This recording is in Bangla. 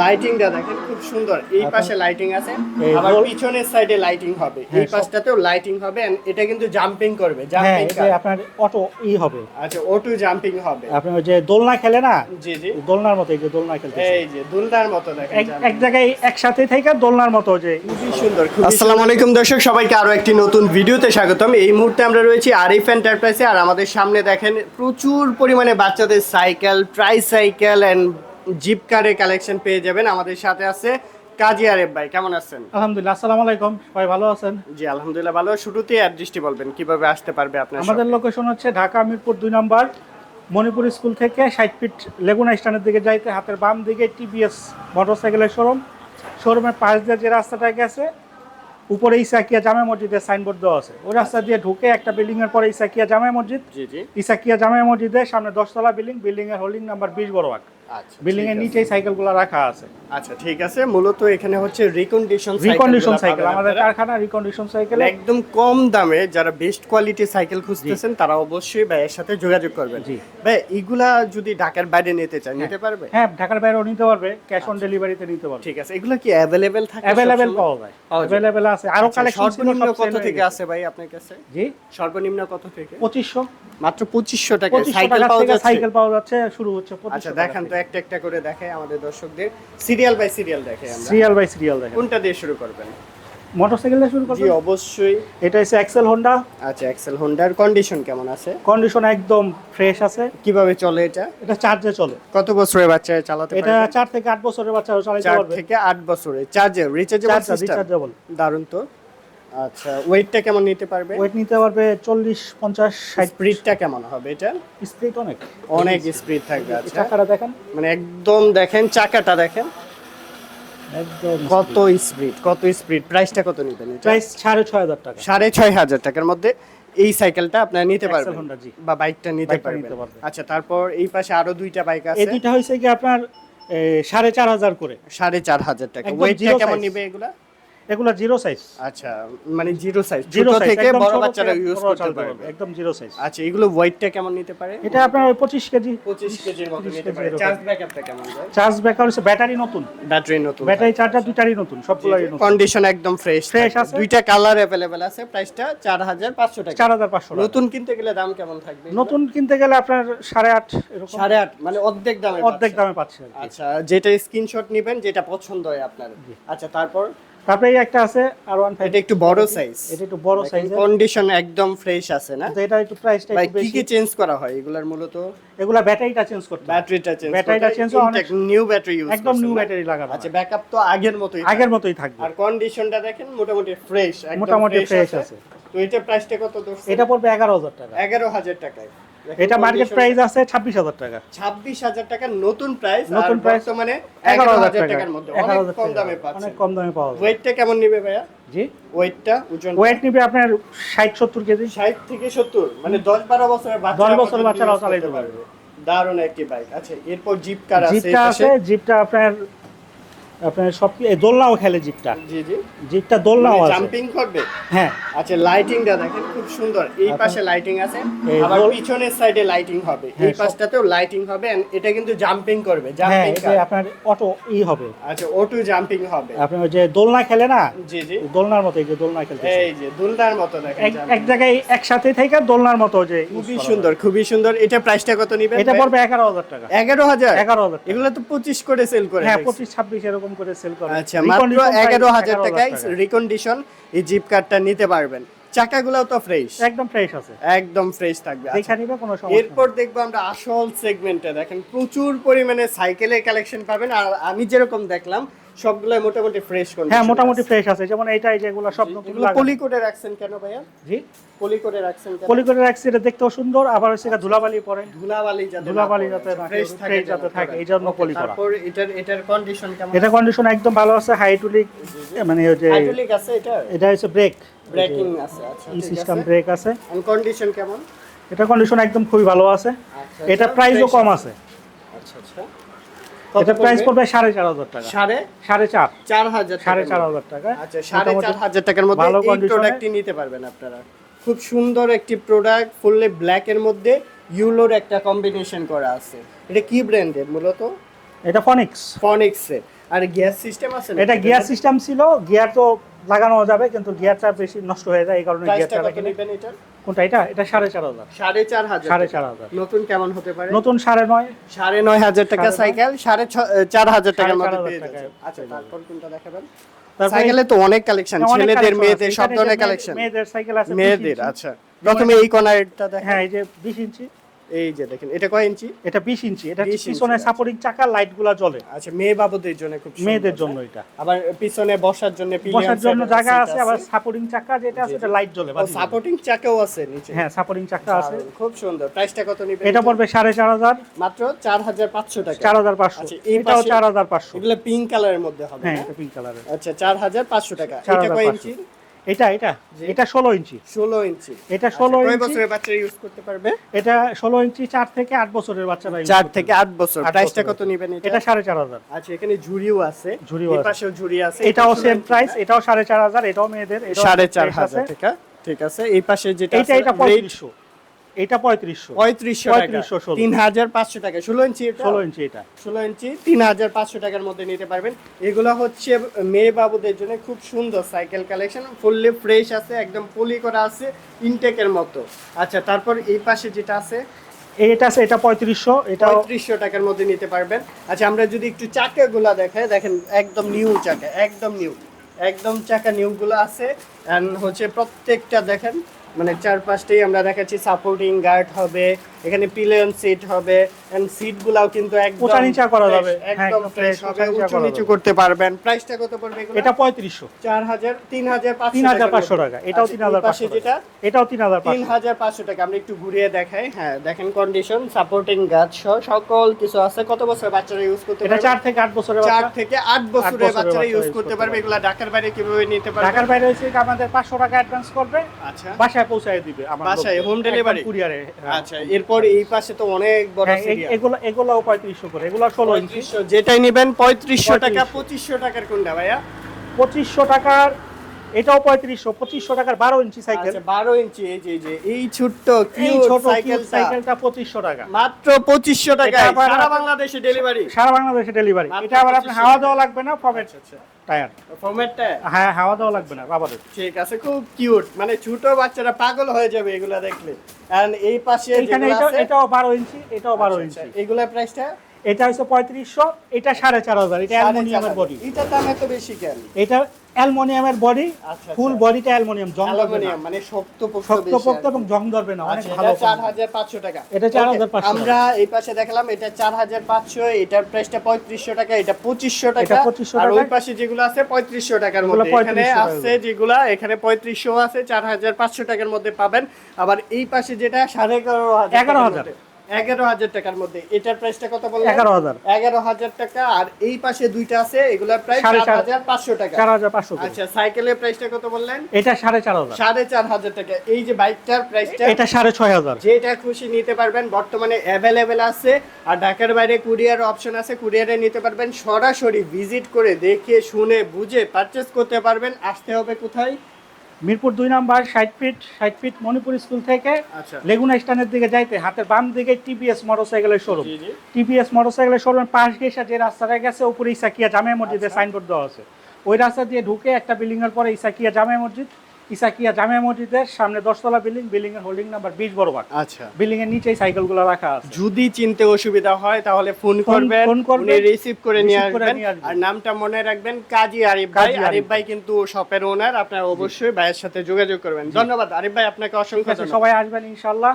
লাইটিংটা দেখেন খুব সুন্দর। এই পাশে লাইটিং আছে। আবার পিছনের সাইডে লাইটিং হবে। এই হ্যাঁ, পাশটাতেও লাইটিং হবে and এটা কিন্তু জাম্পিং করবে হ্যাঁ জাম্পিং আপনার অটো ই হবে। আচ্ছা ওটু জাম্পিং হবে। আপনার ওই যে দোলনা খেলে না? জি জি। দোলনার মতো এই যে দোলনা খেলতে এই যে দুলদার মতো দেখেন এক জায়গায় একসাথে থেকে দোলনার মতো যে খুবই সুন্দর আসসালামু আলাইকুম দর্শক সবাইকে আরও একটি নতুন ভিডিওতে স্বাগতম। এই মুহূর্তে আমরা রয়েছি আরিফ এন্টারপ্রাইজে আর আমাদের সামনে দেখেন প্রচুর পরিমাণে বাচ্চাদের cycle tricycle and jeep কারের কালেকশন পেয়ে যাবেন। আমাদের সাথে আছে কাজী আরেফ ভাই কেমন আছেন? আলহামদুলিল্লাহ আসসালামু আলাইকুম। সবাই ভালো আছেন? জি আলহামদুলিল্লাহ ভালো। শুরুতে অ্যাড্রেসটি বলবেন কীভাবে আসতে পারবে আপনার আমাদের লোকেশন হচ্ছে ঢাকা মিরপুর দুই নম্বর মণিপুর স্কুল থেকে ষাট ফিট লেগুনা স্ট্যান্ডের দিকে যাইতে হাতের বাম দিকে টিভিএস মোটরসাইকেলের শোরুম। শোরুমের পাশ দিয়ে যে রাস্তাটা গেছে উপরে ইসাকিয়া জামে মসজিদের সাইনবোর্ড দেওয়া আছে। ওই রাস্তা দিয়ে ঢুকে একটা বিল্ডিং এর পরে ইসাকিয়া জামে মসজিদ। ইসাকিয়া জামে মসজিদের সামনে দশতলা বিল্ডিং বিল্ডিং এর হোল্ডিং নাম্বার বিশ বড় আক বিল্ডিং এর ঠিক নিচেই সাইকেলগুলো রাখা আছে। আচ্ছা ঠিক আছে। মূলত এখানে হচ্ছে রিকন্ডিশন রিকন্ডিশন সাইকেল আমাদের কারখানা রিকন্ডিশন সাইকেল একদম কম দামে যারা বেস্ট কোয়ালিটির সাইকেল খুঁজতেছেন তারা অবশ্যই ভাইয়ের সাথে যোগাযোগ করবেন। ভাই এগুলা যদি ঢাকার বাইরে নিতে চান নিতে পারবে? হ্যাঁ ঢাকার বাইরেও নিতে পারবে ক্যাশ অন ডেলিভারিতে নিতে পারবে। ঠিক আছে এগুলো কি অ্যাভেলেবেল থাকে অ্যাভেলেবেল পাওয়া যায়। পাওয়া আছে। আরও আচ্ছা, কালেকশন সর্বনিম্ন কত থেকে আছে ভাই আপনার কাছে? জি। সর্বনিম্ন কত থেকে? পঁচিশশো। মাত্র পঁচিশশো টাকা সাইকেল পাওয়া যাচ্ছে। সাইকেল পাওয়া যাচ্ছে শুরু হচ্ছে আচ্ছা দেখান তো একটা একটা করে দেখাই আমাদের দর্শকদের। সিরিয়াল বাই সিরিয়াল দেখে আমরা। সিরিয়াল বাই সিরিয়াল দেখেন কোনটা দিয়ে শুরু করবেন? মোটরসাইকেল দিয়ে শুরু জি অবশ্যই। এটা হচ্ছে এক্সেল হোন্ডা আচ্ছা এক্সেল হোন্ডার কন্ডিশন কেমন আছে? কন্ডিশন একদম ফ্রেশ আছে। কীভাবে চলে এটা? এটা চার্জে চলে। কত বছরের বাচ্চা চালাতে এটা পারবে? চার থেকে আট বছরের বাচ্চারা চালাতে পারবে। থেকে আট বছরে চার্জে রিচার্জেবল চার্জ সিস্টেম রিচার্জেবল দারুণ তো। আচ্ছা ওয়েটটা কেমন নিতে পারবে? ওয়েট নিতে পারবে চল্লিশ পঞ্চাশ ষাট। স্পিডটা কেমন হবে এটা? স্পিড অনেক। অনেক স্পিড থাকবে আচ্ছা। চাকাটা দেখেন। মানে একদম দেখেন চাকাটা দেখেন। একদম কত স্পিড কত স্পিড প্রাইসটা কত নিবেন প্রাইস সাড়ে ছয় হাজার টাকা। সাড়ে ছয় হাজার টাকার মধ্যে এই সাইকেলটা আপনারা নিতে পারবেন। বা বাইকটা নিতে পারবেন। আচ্ছা তারপর এই পাশে আরও দুইটা বাইক এই আছে দুইটা হয়েছে কি আপনার সাড়ে চার হাজার করে। সাড়ে চার হাজার টাকা। ওয়েটটা কেমন নিবে এগুলা? এগুলো জিরো সাইজ আচ্ছা মানে জিরো সাইজ জিরো থেকে বড় বাচ্চারা ইউজ করতে পারবে। একদম জিরো সাইজ আচ্ছা এগুলো ওয়েটটা কেমন নিতে পারে? এটা আপনার ওই পঁচিশ কেজি। পঁচিশ কেজির মতো নিতে পারে। চার্জ ব্যাকআপটা কেমন যায়? চার্জ ব্যাকআপ হচ্ছে ব্যাটারি নতুন। ব্যাটারি নতুন ব্যাটারি চার্জার দুইটারই নতুন সবগুলোই নতুন। কন্ডিশন একদম ফ্রেশ Fresh আছে। দুইটা কালার অ্যাভেলেবেল আছে প্রাইসটা চার হাজার পাঁচশো টাকা। চার হাজার পাঁচশো নতুন কিনতে গেলে দাম কেমন থাকবে? নতুন কিনতে গেলে আপনার সাড়ে আট এরকম। সাড়ে আট মানে অর্ধেক দামে অর্ধেক দামে পাচ্ছে আর কি। আচ্ছা যেটা স্ক্রিনশট নেবেন যেটা পছন্দ হয় আপনার। আচ্ছা তারপর? তারপরে একটা আছে আর ওয়ান ফাইভ এটা একটু বড় সাইজ এটা একটু বড় সাইজের কন্ডিশন একদম ফ্রেশ আছে না? তো এটা একটু প্রাইসটা একটু বেশি কি কি চেঞ্জ করা হয় এগুলার মূলত? এগুলা ব্যাটারিটা চেঞ্জ করতে ব্যাটারিটা চেঞ্জ ব্যাটারিটা হয়। অনেক- নিউ ব্যাটারি ইউজ একদম নিউ ব্যাটারি লাগানো আচ্ছা ব্যাকআপ তো আগের মতোই আগের মতোই থাকবে। আর কন্ডিশনটা দেখেন মোটামুটি ফ্রেশ মোটামুটি fresh আছে। তো এটা প্রাইসটা কত ধরছে এটা পড়বে এগারো হাজার টাকা। এগারো হাজার টাকায়। এটা মার্কেট প্রাইস আছে ছাব্বিশ হাজার টাকা। ছাব্বিশ হাজার টাকার নতুন প্রাইস নতুন প্রাইস মানে এগারো এগারো হাজার হাজার টাকা। টাকার মধ্যে অনেক কম দামে পাচ্ছেন। অনেক কম দামে পাওয়া যায়। ওয়েটটা কেমন নিবে ভাইয়া? জি। ওয়েটটা ওজন ওয়েট নিবে আপনার ষাট সত্তর কেজি। ষাট থেকে সত্তর মানে দশ বারো বছরের বাচ্চা দশ বছরের বাচ্চারাও চালাতে পারবে। দারুণ একটি বাইক আচ্ছা এরপর জিপ কার আছে জিপটা আছে? জিপটা আপনার আপনার সব দোলনাও খেলে জিপটা? জি জি। জিপটা দোলনাও আছে। জাম্পিং করবে? হ্যাঁ। আচ্ছা লাইটিংটা দেখেন খুব সুন্দর। এই পাশে লাইটিং আছে আবার পিছনের সাইডে লাইটিং হবে। হ্যাঁ, এই পাশটাতেও লাইটিং হবে and এটা কিন্তু জাম্পিং করবে হ্যাঁ জাম্পিং এটা আপনার অটো ই হবে। আচ্ছা ওটু জাম্পিং হবে। আপনার ওই যে দোলনা খেলে না? জি জি। দোলনার মতো এই যে দোলনা খেলতে এই যে দোলনার মতো দেখেন এক জায়গায় একসাথে থেকে দোলনার মতো যে খুবই সুন্দর খুবই সুন্দর। এটা প্রাইসটা কত নিবেন এটা পড়বে এগারো হাজার টাকা। এগারো হাজার? এগারো হাজার টাকা। এগুলো তো পঁচিশ করে সেল করে হ্যাঁ দেখছি। পঁচিশ ছাব্বিশ এরকম করে সেল করে। আচ্ছা মাত্র এগারো হাজার 11,000 টাকায় রিকন্ডিশন এই জিপ কার্ডটা নিতে পারবেন। চাকাগুলোও তো ফ্রেশ একদম ফ্রেশ আছে। একদম ফ্রেশ থাকবে। আচ্ছা, দেখা নিবে কোনো সমস্যা এরপর দেখব আমরা আসল সেগমেন্টে দেখেন প্রচুর পরিমাণে সাইকেলের কালেকশন পাবেন। আর আমি যেরকম দেখলাম সবগুলাই মোটামুটি ফ্রেশ নেই। হ্যাঁ মোটামুটি ফ্রেশ আছে। যেমন এইটাই যেগুলো সব নতুন। পলি রাখছেন কেন ভাইয়া? জি? পলি রাখছেন কেন? পলি করে রাখছি এটা দেখতেও সুন্দর আবার হচ্ছে গিয়ে ধুলাবালি পরে। ধুলাবালি যাতে ধুলাবালি যাতে fresh থাকে, যাতে থাকে, product। এই জন্য পলি করা। তারপর এটার এটার কন্ডিশন কেমন এটা কন্ডিশন একদম ভালো আছে হাইড্রোলিক মানে ওই যে হাইড্রোলিক আছে এটা এটা হচ্ছে ব্রেক ব্রেকিং আছে আচ্ছা সিস্টেম ব্রেক আছে। এন্ড কন্ডিশন কেমন? এটা কন্ডিশন একদম খুবই ভালো আছে। আচ্ছা এটা আচ্ছা, প্রাইসও কম আছে। আচ্ছা আচ্ছা। এটা প্রাইস পড়বে? সাড়ে চার হাজার টাকা। সাড়ে? সাড়ে চার। চার হাজার সাড়ে চার মধ্যে। হাজার টাকা আচ্ছা সাড়ে চার হাজার টাকার মধ্যে এই প্রোডাক্টটি নিতে পারবেন আপনারা। খুব সুন্দর একটি প্রোডাক্ট ফুললি ব্ল্যাক এর মধ্যে ইউলোর একটা কম্বিনেশন করা আছে। এটা কি ব্র্যান্ডের মূলত? এটা ফনিক্স ফনিক্সের আর গ্যাস সিস্টেম আছে এটা গিয়ার সিস্টেম ছিল। গিয়ার তো লাগানো যাবে কিন্তু গিয়ারটা বেশি নষ্ট হয়ে যায় এই কারণে গিয়ারটা কোনটা? এটা? এটা সাড়ে চার হাজার। সাড়ে চার হাজার সাড়ে। চার হাজার। নতুন কেমন হতে পারে? নতুন সাড়ে নয়। সাড়ে নয় হাজার টাকা সাইকেল সাড়ে চার হাজার টাকার মধ্যে পেয়ে যাচ্ছে আচ্ছা তারপর কোনটা দেখাবেন? সাইকেলে তো অনেক কালেকশন ছেলেদের মেয়েদের সব ধরনের কালেকশন। মেয়েদের সাইকেল আছে মেয়েদের আচ্ছা। প্রথমে এই কর্নারটা দেখেন। হ্যাঁ এই যে বিশ ইঞ্চি। এই যে দেখেন এটা কয় ইঞ্চি? এটা বিশ ইঞ্চি এটা পিছনে আচ্ছা। সাপোর্টিং চাকা লাইটগুলা জ্বলে। আচ্ছা মেয়ে বাবুদের জন্য খুব সুন্দর, মেয়েদের? জন্য এটা। আবার পিছনে বসার জন্য বসার জন্য জায়গা আছে আবার সাপোর্টিং চাকা যেটা আছে এটা লাইট জ্বলে সাপোর্টিং চাকাও আছে নিচে। হ্যাঁ সাপোর্টিং চাকা আছে। খুব সুন্দর। প্রাইসটা কত নিবেন এটা পড়বে সাড়ে চার হাজার। মাত্র চার হাজার পাঁচশো টাকা। চার হাজার পাঁচশো। আচ্ছা, এটাও পাশে- চার হাজার পাঁচশো। এগুলো পিঙ্ক কালারের মধ্যে হবে হ্যাঁ এটা পিঙ্ক কালারের আচ্ছা চার হাজার পাঁচশো টাকা। এটা কয় ইঞ্চি? এটা এটা? এটা ষোলো ইঞ্চি। ষোলো ইঞ্চি। এটা আচ্ছা, ষোলো কয় ইঞ্চি? বছরের বাচ্চারা ইউজ করতে পারবে? এটা ষোলো ইঞ্চি চার থেকে আট বছরের বাচ্চারা use চার থেকে পারবে। আট বছর। আট প্রাইসটা কত নেবেন এটা? এটা সাড়ে চার হাজার। আচ্ছা এখানে ঝুড়িও আছে। ঝুড়িও আছে। পাশেও ঝুড়ি আছে। এটাও সেম প্রাইস এটাও সাড়ে চার হাজার এটাও মেয়েদের সাড়ে চার হাজার। আছে। ঠিক আছে এই পাশে যেটা এটা এটা পঁয়ত্রিশশো। এটা পঁয়ত্রিশশো। পঁয়ত্রিশশো পঁয়ত্রিশশো। তিন হাজার পাঁচশো টাকা। ষোলো ইঞ্চি ষোলো ইঞ্চি এটা। ষোলো ইঞ্চি তিন হাজার পাঁচশো টাকার মধ্যে নিতে পারবেন। এগুলো হচ্ছে মেয়ে বাবুদের জন্য খুব সুন্দর সাইকেল কালেকশন। ফুললি ফ্রেশ আছে একদম পলি করা আছে ইনটেকের মতো। আচ্ছা তারপর এই পাশে যেটা আছে? এটা আছে এটা পঁয়ত্রিশশো এটাও পঁয়ত্রিশশো টাকার মধ্যে নিতে পারবেন। আচ্ছা আমরা যদি একটু চাকাগুলো দেখাই দেখেন একদম নিউ চাকা একদম নিউ। একদম চাকা নিউগুলো আছে। অ্যান্ড হচ্ছে প্রত্যেকটা দেখেন মানে চার পাঁচটাই আমরা দেখাচ্ছি সাপোর্টিং গার্ড হবে এখানে পিলিয়ন সিট হবে এন্ড সিটগুলাও কিন্তু একদম উঁচা নিচা করা যাবে। হ্যাঁ, একদম ফ্রেশ হবে উঁচু নিচু করতে পারবেন। প্রাইসটা কত পড়বে এগুলো? এটা পঁয়ত্রিশশো। চার হাজার তিন হাজার পাঁচশো তিন হাজার টাকার পাঁচশো মধ্যে। টাকা। এটাও আচ্ছা, তিন এই হাজার পাশে পাঁচশো যেটা? এটাও তিন হাজার তিন পাঁচশো। হাজার পাঁচশো টাকা। আমরা একটু ঘুরিয়ে দেখাই। হ্যাঁ দেখেন কন্ডিশন সাপোর্টিং গাছ সহ সকল কিছু আছে। কত বছর বাচ্চারা ইউজ করতে এটা পারবে? চার থেকে আট বছরের চার বাচ্চা থেকে আট বছরের বছরের বাচ্চারা ইউজ করতে পারবে। এগুলা ঢাকার বাইরে কীভাবে নিতে পারবে? ঢাকার বাইরে হচ্ছে আমাদের পাঁচশো টাকা অ্যাডভান্স করবে আচ্ছা। বাসায় পৌঁছায় দিবে আমার বাসায়, হোম ডেলিভারি কুরিয়ারে আচ্ছা এরপর এই পাশে তো অনেক বড় এগুলো সিরিয়াল। এগুলো এগুলোও পঁয়ত্রিশশো করে এগুলো ষোলো ইঞ্চি যেটাই নেবেন পঁয়ত্রিশশো টাকা 3500 পঁচিশশো টাকার কোনটা ভাইয়া? পঁচিশশো টাকার এটাও পঁয়ত্রিশশো পঁচিশশো টাকার বারো ইঞ্চি সাইকেল। আচ্ছা বারো ইঞ্চি এই যে যে এই ছোট্ট এই ছোট সাইকেল সাইকেলটা। পঁচিশশো টাকা। মাত্র পঁচিশশো টাকা সারা বাংলাদেশে ডেলিভারি সারা বাংলাদেশে ডেলিভারি এটা আবার আপনি 2500 হাওয়া দেওয়া লাগবে না? আচ্ছা টায়ার ফরম্যাটটা হ্যাঁ হাওয়া দেওয়া লাগবে না বাবাদের ঠিক আছে খুব কিউট মানে ছোট বাচ্চারা পাগল হয়ে যাবে এগুলা দেখলে। এন্ড এই পাশে এখানে এটাও বারো ইঞ্চি এটাও বারো আচ্ছা, ইঞ্চি। এগুলা প্রাইসটা এটা হচ্ছে পঁয়ত্রিশশো এটা সাড়ে চার হাজার এটা অ্যালমোনিয়ামের বডি এটা দাম এত বেশি কেন? এটা অ্যালমোনিয়ামের বডি ফুল। বডিটা অ্যালমোনিয়াম জং ধরবে না। মানে শক্ত শক্ত এবং জং ধরবে না অনেক আচ্ছা, ভালো এটা চার হাজার পাঁচশো টাকা। এটা 4500 Okay, আমরা এই পাশে দেখালাম এটা চার হাজার পাঁচশো এটার প্রাইসটা পঁয়ত্রিশশো টাকা এটা পঁচিশশো টাকা। এটা 2500 আর ওই পাশে যেগুলো আছে পঁয়ত্রিশশো টাকার এগুলো মধ্যে। এখানে আছে যেগুলা এখানে পঁয়ত্রিশশো আছে চার হাজার পাঁচশো টাকার মধ্যে পাবেন। আবার এই পাশে যেটা সাড়ে এগারো হাজার এগারো হাজার। টাকার মধ্যে। এটার প্রাইসটা কত বললেন? এগারো হাজার। এগারো হাজার টাকা। আর এই পাশে দুইটা আছে এগুলার প্রাইস চার- হাজার পাঁচশো টাকা। চার হাজার পাঁচশো আচ্ছা সাইকেলের প্রাইসটা কত বললেন? এটা সাড়ে চার হাজার। সাড়ে চার হাজার টাকা। এই যে বাইকটার প্রাইসটা এটা সাড়ে ছয় হাজার। যেটা খুশি নিতে পারবেন বর্তমানে অ্যাভেলেবেল আছে। আর ঢাকার বাইরে কুরিয়ার অপশন আছে কুরিয়ারে নিতে পারবেন। সরাসরি ভিজিট করে দেখে শুনে বুঝে পারচেস করতে পারবেন। আসতে হবে কোথায়? মিরপুর দুই নাম্বার ষাট ফিট ষাট ফিট মণিপুর স্কুল থেকে আচ্ছা। লেগুনা স্ট্যান্ডের দিকে যাইতে হাতের বাম দিকে টিপিএস মোটরসাইকেলের শোরুম টিভিএস মোটরসাইকেলের শোরুমের পাশ ঘেসা যে রাস্তাটা গেছে উপরে ইসাকিয়া জামে মসজিদের আচ্ছা। সাইনবোর্ড দেওয়া আছে। ওই রাস্তা দিয়ে ঢুকে একটা বিল্ডিং এর পরে ইসাকিয়া জামে মসজিদ ইসাকিয়া জামে মসজিদের সামনে দশতলা বিল্ডিং বিল্ডিং এর হোল্ডিং নাম্বার বিশ বড় বাট আচ্ছা। বিল্ডিং এর নিচেই সাইকেলগুলো রাখা আছে। যদি চিনতে অসুবিধা হয় তাহলে ফোন করবেন। ফোন করবেন, উনি রিসিভ করে নিয়ে আসবেন। আর নামটা মনে রাখবেন কাজী আরিফ ভাই। আরিফ ভাই কিন্তু শপের ওনার আপনারা অবশ্যই ভাইয়ের সাথে যোগাযোগ করবেন। ধন্যবাদ। আরিফ ভাই আপনাকে অসংখ্য সবাই আসবেন ইনশাল্লাহ